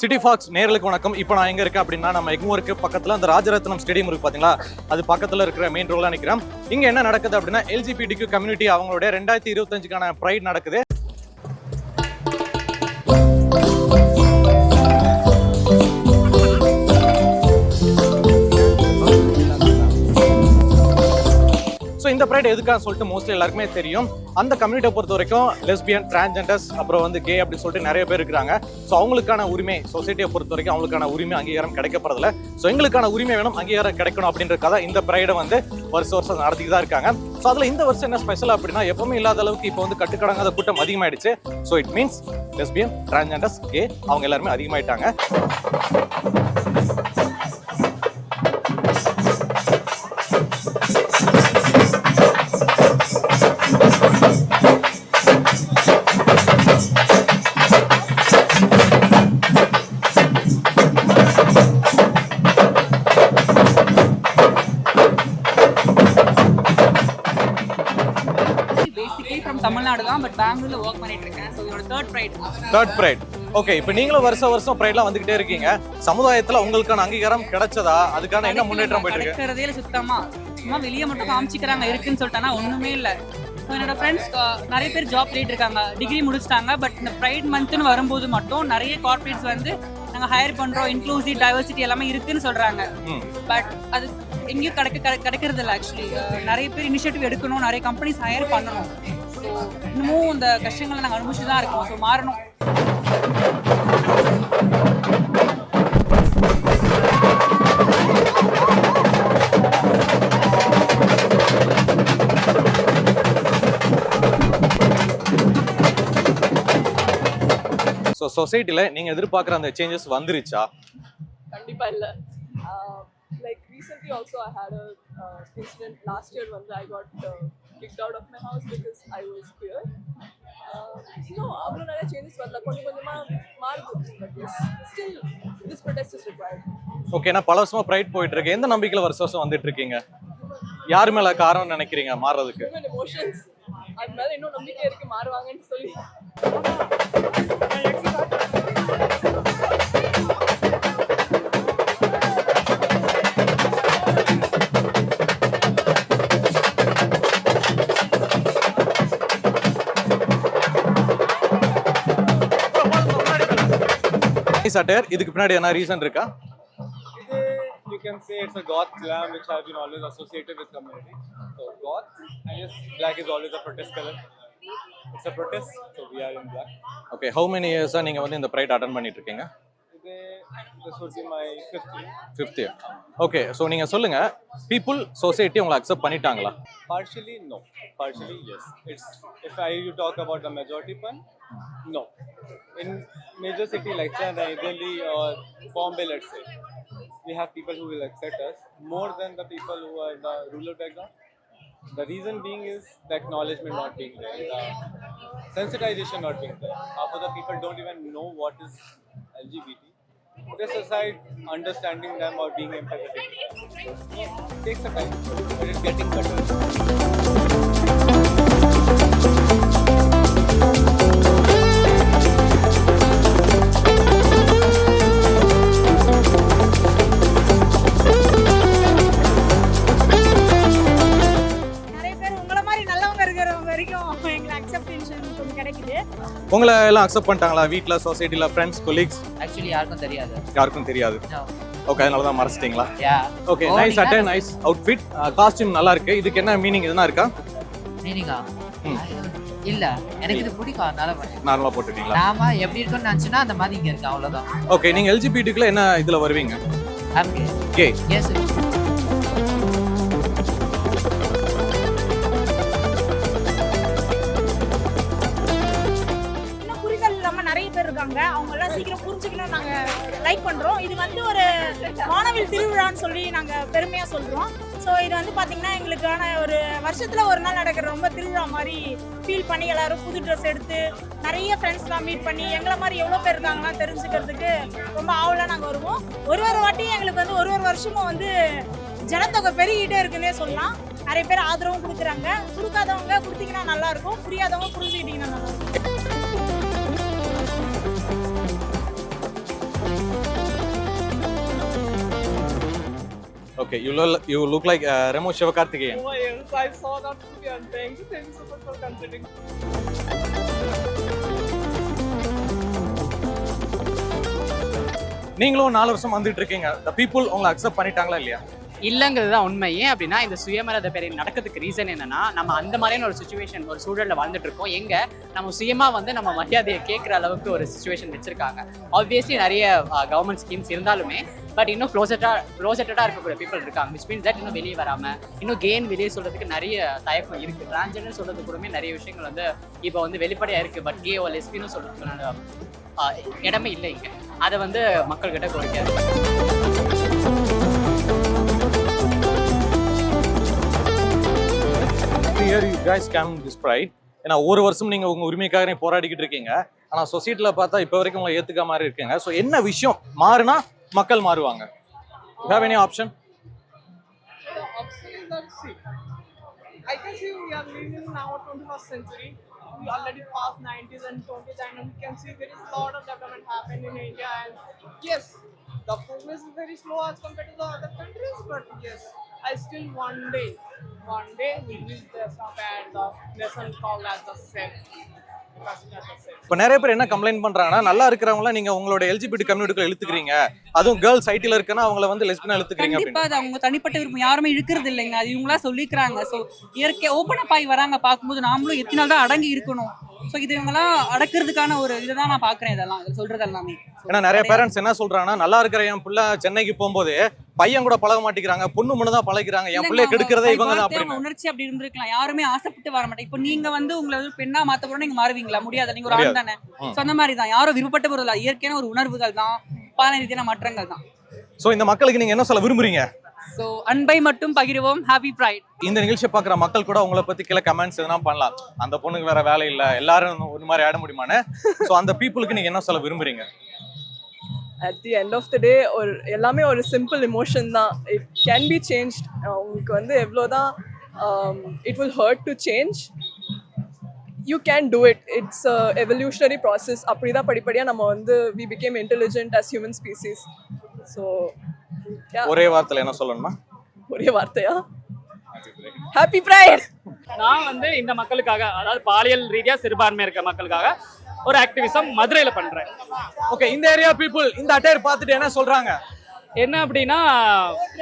City Fox நேர்களுக்கு வணக்கம். இப்போ நான் எங்க இருக்கேன் அப்படின்னா நம்ம எக்மோருக்கு பக்கத்துல அந்த ராஜரத்னம் ஸ்டேடியம் இருக்கு பாத்தீங்களா? அது பக்கத்துல இருக்கிற மெயின் ரோலாக நிக்கிறேன். இங்க என்ன நடக்குது அப்படின்னா எல்ஜிபிடிக்கு கம்யூனிட்டி அவங்களுடைய ரெண்டாயிரத்தி இருபத்தஞ்சுக்கான ப்ரைட் நடக்குது. இந்த ப்ரைட் எதுக்காக சொல்லிட்டு மோஸ்ட்லி எல்லாருக்குமே தெரியும். அந்த கம்யூனிட்டியை பொறுத்த வரைக்கும் லெஸ்பியன் டிரான்ஜெண்டர்ஸ் அப்புறம் வந்து கே அப்படின்னு சொல்லிட்டு நிறைய பேர் இருக்கிறாங்க. ஸோ அவங்களுக்கான உரிமை சொசைட்டியை பொறுத்த வரைக்கும் அவங்களுக்கான உரிமை அங்கீகாரம் கிடைக்கப்படுறதில்ல. ஸோ எங்களுக்கான உரிமை வேணும் அங்கீகாரம் கிடைக்கணும் அப்படின்றக்காக இந்த ப்ரைடை வந்து வருஷம் வருஷம் நடத்திட்டு தான் இருக்காங்க. ஸோ அதில் இந்த வருஷம் என்ன ஸ்பெஷல் அப்படின்னா எப்பவுமே இல்லாத அளவுக்கு இப்போ வந்து கட்டுக்கடங்காத கூட்டம் அதிகமாயிடுச்சு. So it means lesbian transgenders gay அவங்க எல்லாருமே அதிகமாயிட்டாங்க. தமிழ்நாடு தான் பட் பெங்களூர்ல ஒர்க் பண்ணிட்டு இருக்கேன் ஸோ இதோட third pride third pride okay இப்போ நீங்களும் வருஷம் வருஷம் ப்ரைட்லாம் வந்துகிட்டே இருக்கீங்க. சமுதாயத்துல உங்களுக்கான அங்கீகாரம் கிடைச்சதா? அதுக்கான என்ன முன்னேற்றம் போயிட்டு இருக்கு? கிடைக்கிறதே இல்ல சுத்தமா. சும்மா வெளியே மட்டும் காமிச்சிக்கிறாங்க இருக்குன்னு சொல்லிட்டானா ஒண்ணுமே இல்ல. ஸோ என்னோட ஃப்ரெண்ட்ஸ் நிறைய பேர் ஜாப் பண்ணிட்டு இருக்காங்க. டிகிரி முடிச்சிட்டாங்க பட் இந்த ப்ரைட் மந்த்னு வரும்போது மட்டும் நிறைய கார்ப்பரேட்ஸ் வந்து நாங்க ஹையர் பண்றோம். இன்க்ளூசிவ் டைவர்சிட்டி எல்லாமே இருக்குன்னு சொல்றாங்க. ம். பட் அது எங்கேயும் கிடைக்க கிடை- கிடைக்கிறது இல்லை ஆக்சுவலி நிறைய பேர் இனிஷியேட்டிவ் எடுக்கணும் நிறைய கம்பெனிஸ் ஹையர் பண்ணணும். ஸோ இன்னமும் இந்த கஷ்டங்களை நாங்கள் அனுபவிச்சு தான் இருக்கோம். ஸோ மாறணும். ஸோ சொசைட்டில நீங்க எதிர்பார்க்குற அந்த சேஞ்சஸ் வந்துருச்சா? கண்டிப்பா இல்ல. Like recently also I had a incident last year வந்து I got kicked out of my house because I was clear இன்னும் அவ்வளோ நிறைய சேஞ்சஸ் வரல. கொஞ்சம் கொஞ்சமா மாறுது. But still this protest is required okay நான் பல வருஷமா ப்ரைட் போயிட்டு இருக்கேன் எந்த நம்பிக்கையில வருஷம் வருஷம் வந்துட்டு இருக்கீங்க யார் மேல காரணம் நினைக்கிறீங்க மாறுறதுக்கு? எமோஷன்ஸ் அது மேல இன்னும் நம்பிக்கை இருக்கு மாறுவாங்கன்னு சொல்லி. சட்டர் இதுக்கு பின்னாடி என்ன ரீசன் இருக்கா you can say it's a goth glam which have been always associated with community. So goth, I guess black is always a protest color. It's a protest, so we are in black. Okay how many இயர்ஸா நீங்க வந்து இந்த fried attend பண்ணிட்டு இருக்கீங்க. Fifth year okay so நீங்க சொல்லுங்க people society உங்களை accept பண்ணிட்டாங்களா Partially, no. Partially, yes. It's if I you talk about the majority one, no. In major city like Chennai, Delhi, or Bombay, let's say, we have people who will accept us more than the people who are in the rural background. The reason being is the acknowledgement not being there, the sensitization not being there. Half of the people don't even know what is LGBT. This aside, understanding them or being empathetic it takes a time, but it's getting better. உங்களை எல்லாம் accept பண்ணிட்டாங்களா? வீட்ல சொசைட்டில friends colleagues actually யாருக்கும் தெரியாது. யாருக்கும் தெரியாது. Okay அதனால தான் மறைச்சிட்டீங்களா? ஓகே நைஸ் அட்டே நைஸ் அவுட்ஃபிட் காஸ்டியூம் நல்லா இருக்கு இதுக்கு என்ன மீனிங் எதுனா இருக்கா? மீனிங்கா. இல்ல. எனக்கு இது பிடிக்கும். அதனால நார்மலா போட்டுட்டீங்களா? நாம எப்படி இருக்கும்னு நினைச்சுன்னா அந்த மாதிரி இங்க இருக்கு. அவ்வளவுதான். ஓகே நீங்க எல்ஜிபிடிக்குள்ள என்ன இதுல வருவீங்க? ஓகே கே எஸ் இருக்காங்க அவங்க எல்லாம் சீக்கிரம் புரிஞ்சுக்கணும் நாங்கள் லைக் பண்ணுறோம் இது வந்து ஒரு மாணவில் திருவிழான்னு சொல்லி நாங்கள் பெருமையாக சொல்கிறோம் ஸோ இது வந்து பார்த்திங்கன்னா எங்களுக்கான ஒரு வருஷத்தில் ஒரு நாள் நடக்கிற ரொம்ப திருவிழா மாதிரி ஃபீல் பண்ணி எல்லாரும் புது ட்ரெஸ் எடுத்து நிறைய ஃப்ரெண்ட்ஸ்லாம் மீட் பண்ணி எங்களை மாதிரி எவ்வளோ பேர் இருக்காங்கலாம் தெரிஞ்சுக்கிறதுக்கு ரொம்ப ஆவலாக நாங்கள் வருவோம். ஒரு ஒரு வாட்டியும் எங்களுக்கு வந்து ஒரு ஒரு வருஷமும் வந்து ஜனத்தொகை பெருகிட்டே இருக்குன்னே சொல்லலாம். நிறைய பேர் ஆதரவும் கொடுக்குறாங்க. கொடுக்காதவங்க கொடுத்தீங்கன்னா நல்லாயிருக்கும் புரியாதவங்க புரிஞ்சுக்கிட்டீங்கன்னா நல்லா okay you you look like Remo Sivakarthikeyan Oh yes, I saw that movie and thank you, thank you so much for considering. நீங்களும் நாலு வருஷம் வந்துட்டு இருக்கீங்க. த பீப்புள் உங்களை அக்செப்ட் பண்ணிட்டாங்களா இல்லையா? இல்லைங்கிறது தான் உண்மை. ஏன் அப்படின்னா இந்த சுயமரியாதை பேரை நடக்கிறதுக்கு ரீசன் என்னன்னா நம்ம அந்த மாதிரியான ஒரு சுச்சுவேஷன் ஒரு சூழலில் வாழ்ந்துட்டு இருக்கோம். எங்க? நம்ம சுயமா வந்து நம்ம மரியாதையை கேட்குற அளவுக்கு ஒரு சுச்சுவேஷன் வச்சிருக்காங்க. ஆப்வியஸ்லி நிறைய கவர்மெண்ட் ஸ்கீம்ஸ் இருந்தாலுமே பட் இன்னும் க்ளோசட்டாக க்ளோசட்டடாக இருக்கக்கூடிய பீப்புள் இருக்காங்க. மிஸ் மீன்ஸ் தட் இன்னும் வெளியே வராம இன்னும் கெயின் வெளியே சொல்கிறதுக்கு நிறைய தயக்கம் இருக்குது டிரான்ஜெண்டர் சொல்கிறது கூடமே நிறைய விஷயங்கள் வந்து இப்போ வந்து வெளிப்படையாக இருக்குது பட் கே ஓ லெஸ்பின்னு சொல்கிறதுக்கு இடமே இல்லை இங்கே. அதை வந்து மக்கள்கிட்ட கோரிக்கை year you guys came this pride ஏன்னா ஒரு வருஷம் நீங்க உங்க உரிமைக்காக போராடிக்கிட்டு இருக்கீங்க. ஆனா சொசைட்டில பார்த்தா இப்போ வரைக்கும் உங்களை ஏத்துக்க மாதிரி இருக்கீங்க. ஸோ என்ன விஷயம் மாறுனா மக்கள் மாறுவாங்க have any option The option is that see, I can see we are living now 21st century. We already passed 90s and 20s and we can see there is a lot of development happening in India and yes, the progress is very slow as compared to the other countries but yes, I still one day, one day we reach the top and the nation called as the self. இப்போ நிறைய பேர் என்ன complaint பண்றாங்கன்னா நல்லா இருக்கிறவங்கள நீங்க உங்களோட LGBT கம்யூனிட்டிக்குள்ள இழுத்துக்கிறீங்க. அதுவும் கேர்ள்ஸ் ஐடில இருக்குன்னா அவங்கள வந்து லெஸ்பினா இழுத்துக்கிறீங்க கண்டிப்பா அப்படின்னு. அது அவங்க தனிப்பட்ட விருப்பம். யாருமே இழுக்கிறது இல்லைங்க. அது இவங்களா சொல்லிக்கிறாங்க. ஸோ இயற்கை ஓப்பன் அப் ஆகி வராங்க. பார்க்கும்போது நாமளும் எத்தனை நாள் தான் அடங்கி இருக்கணும். ஸோ இது இவங்கெல்லாம் அடக்கிறதுக்கான ஒரு இதை தான் நான் பார்க்குறேன் இதெல்லாம். இது சொல்றது எல்லாமே. ஏன்னா நிறைய பேரண்ட்ஸ் என்ன சொல்றாங்கன்னா நல்லா இருக்கிற என் பிள்ளை சென்னைக்கு போகும்போது பையன் கூட பழக மாட்டேங்கிறாங்க பொண்ணு முன்னு தான் பழகிறாங்க என் பிள்ளைய கெடுக்கிறதே இவங்க தான் அவங்க உணர்ச்சி அப்படி இருந்திருக்கலாம். யாருமே ஆசைப்பட்டு வர மாட்டேன் இப்போ நீங்க வந்து உங்களை வந்து பெண்ணா மாத்த போறோம் நீங்க மாறுவீங்களா? முடியாது. நீங்க ஒரு ஆண் தானே. அந்த மாதிரி தான். யாரும் விருப்பப்பட்ட பொருள். இயற்கையான ஒரு உணர்வுகள் தான். பாலன ரீதியான மாற்றங்கள் தான். ஸோ இந்த மக்களுக்கு நீங்க என்ன சொல்ல விரும்புறீங்க? ஸோ அன்பை மட்டும் பகிர்வோம். ஹாப்பி ப்ரைட் இந்த நிகழ்ச்சியை பார்க்குற மக்கள் கூட உங்களை பத்தி கீழே கமெண்ட்ஸ் எதனா பண்ணலாம். அந்த பொண்ணுக்கு வேற வேலை இல்ல. எல்லாரும் ஒரு மாதிரி ஆட முடியுமான்னு? ஸோ அந்த பீப்புளுக்கு நீங்க என்ன சொல்ல விரும்புறீங்க? At the end of the day ஒரு எல்லாமே ஒரு சிம்பிள் எமோஷன் தான். இட் கேன் பி சேஞ்ச் உங்களுக்கு வந்து எவ்வளோதான் it will hurt to change you can do it it's evolutionary process அப்படி தான் படிப்படியாக நம்ம வந்து we become intelligent as human species so ஒரே வார்த்தையில என்ன சொல்லணுமா? ஒரே வார்த்தையா? ஹாப்பி ப்ரைட் நான் வந்து இந்த மக்களுக்காக அதாவது பாலியல் ரீதியா சிறுபான்மை இருக்க மக்களுக்காக ஒரு ஆக்டிவிசம் மதுரையில பண்றேன். ஓகே இந்த ஏரியா பீப்புள் இந்த அட்டையர் பார்த்துட்டு என்ன சொல்றாங்க? என்ன அப்படின்னா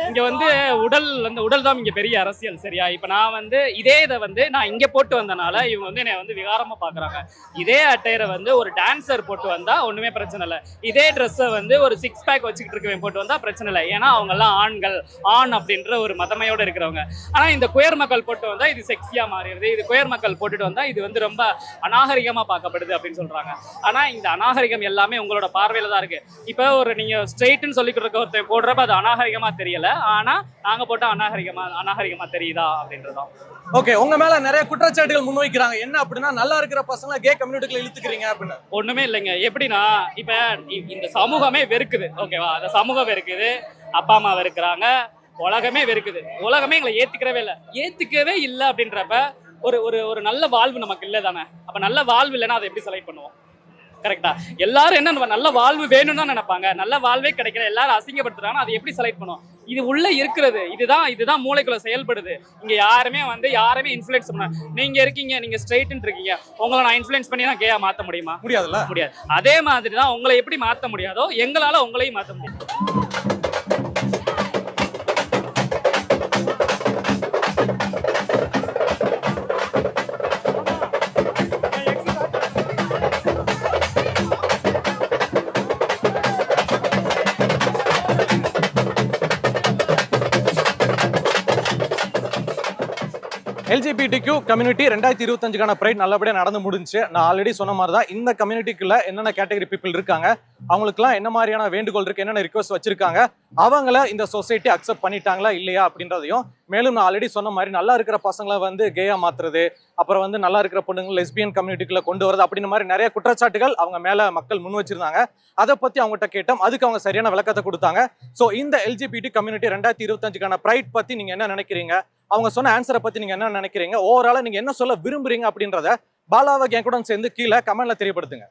இங்க வந்து உடல் வந்து உடல் தான் இங்க பெரிய அரசியல் சரியா? இப்ப நான் வந்து இதே இதை வந்து நான் இங்க போட்டு வந்தனால இவங்க வந்து என்னை வந்து விகாரமா பாக்குறாங்க. இதே அட்டையரை வந்து ஒரு டான்சர் போட்டு வந்தா ஒண்ணுமே பிரச்சனை இல்லை. இதே ட்ரெஸ்ஸை வந்து ஒரு சிக்ஸ் பேக் வச்சுக்கிட்டு இருக்கவன் போட்டு வந்தா பிரச்சனை இல்லை. ஏன்னா அவங்க எல்லாம் ஆண்கள் ஆண் அப்படின்ற ஒரு மதமையோட இருக்கிறவங்க. ஆனா இந்த குயர் மக்கள் போட்டு வந்தா இது செக்ஸியா மாறிடுது. இது குயர் மக்கள் போட்டுட்டு வந்தா இது வந்து ரொம்ப அநாகரிகமா பார்க்கப்படுது அப்படின்னு சொல்றாங்க. ஆனா இந்த அநாகரிகம் எல்லாமே உங்களோட பார்வையில தான் இருக்கு. இப்போ ஒரு நீங்க ஸ்ட்ரெயிட்னு சொல்லிக்கிட்டு இருக்க ஒருத்தன் போடுறப்ப அது அநாகரிகமா தெரியல. ஆனா நாங்க போட்டா அநாகரிகமா அநாகரிகமா தெரியுதா அப்படின்றதுதான். ஓகே உங்க மேல நிறைய குற்றச்சாட்டுகள் முன்வைக்கிறாங்க. என்ன அப்படின்னா நல்லா இருக்கிற பசங்களை கே கம்யூனிட்டிக்குள்ள இழுத்துக்கிறீங்க அப்படின்னு. ஒண்ணுமே இல்லைங்க. எப்படின்னா இப்ப இந்த சமூகமே வெறுக்குது. ஓகேவா அந்த சமூகம் வெறுக்குது. அப்பா அம்மா வெறுக்கிறாங்க. உலகமே வெறுக்குது. உலகமே எங்களை ஏத்துக்கிறவே இல்லை. ஏத்துக்கவே இல்லை அப்படின்றப்ப ஒரு ஒரு ஒரு நல்ல வாழ்வு நமக்கு இல்லை தானே அப்ப நல்ல வாழ்வு இல்லைன்னா அதை எப்படி செலக்ட் பண்ணுவோம்? கரெக்டா எல்லாரும் என்ன நம்ம நல்ல வாழ்வு வேணும்னு தான் நினைப்பாங்க. நல்ல வாழ்வே கிடைக்கல. எல்லாரும் அசிங்கப்படுத்துறாங்க அதை எப்படி செலக்ட் பண்ணுவோம்? இது உள்ள இருக்கிறது. இதுதான் இதுதான் மூளைக்குள்ள செயல்படுது. இங்க யாருமே வந்து யாருமே இன்ஃபுளுன்ஸ் பண்ண நீங்க இருக்கீங்க நீங்க ஸ்ட்ரைட்னு இருக்கீங்க. உங்களை நான் இன்ஃபுளுன்ஸ் பண்ணி தான் கேயா மாத்த முடியுமா? முடியாதுல்ல? முடியாது. அதே மாதிரி தான் உங்களை எப்படி மாத்த முடியாதோ எங்களால உங்களையும் மாத்த முடியும். எல்ஜிபிடிக்யூ கம்யூனிட்டி ரெண்டாயிரத்தி இருபத்தஞ்சுக்கான ப்ரைட் நல்லபடியாக நடந்து முடிஞ்சுச்சு நான் ஆல்ரெடி சொன்ன மாதிரி தான் இந்த கம்யூனிட்டிக்குள்ள என்னென்ன கேட்டகரி பீப்புள் இருக்காங்க அவங்களுக்குலாம் என்ன மாதிரியான வேண்டுகோள் இருக்கு என்னென்ன ரிக்வஸ்ட் வச்சிருக்காங்க அவங்கள இந்த சொசைட்டி அக்செப்ட் பண்ணிட்டாங்களா இல்லையா அப்படின்றதையும் மேலும் நான் ஆல்ரெடி சொன்ன மாதிரி நல்லா இருக்கிற பசங்களை வந்து கேயா மாத்துறது அப்புறம் வந்து நல்லா இருக்கிற பொண்ணுங்க லெஸ்பியன் கம்யூனிட்டிக்குள்ள கொண்டு வரது அப்படின்ற மாதிரி நிறைய குற்றச்சாட்டுகள் அவங்க மேல மக்கள் முன் வச்சிருந்தாங்க. அதை பத்தி அவங்ககிட்ட கேட்டோம். அதுக்கு அவங்க சரியான விளக்கத்தை கொடுத்தாங்க. ஸோ இந்த எல்ஜிபிடி கம்யூனிட்டி ரெண்டாயிரத்தி இருபத்தஞ்சுக்கான ப்ரைட் பத்தி நீங்க என்ன நினைக்கிறீங்க? அவங்க சொன்ன ஆன்சரை பத்தி நீங்க என்ன நினைக்கிறீங்க? ஓவராலா நீங்க என்ன சொல்ல விரும்புறீங்க அப்படின்றத பாலாவை என் கூட சேர்ந்து கீழே கமெண்ட்ல தெரியப்படுத்துங்க.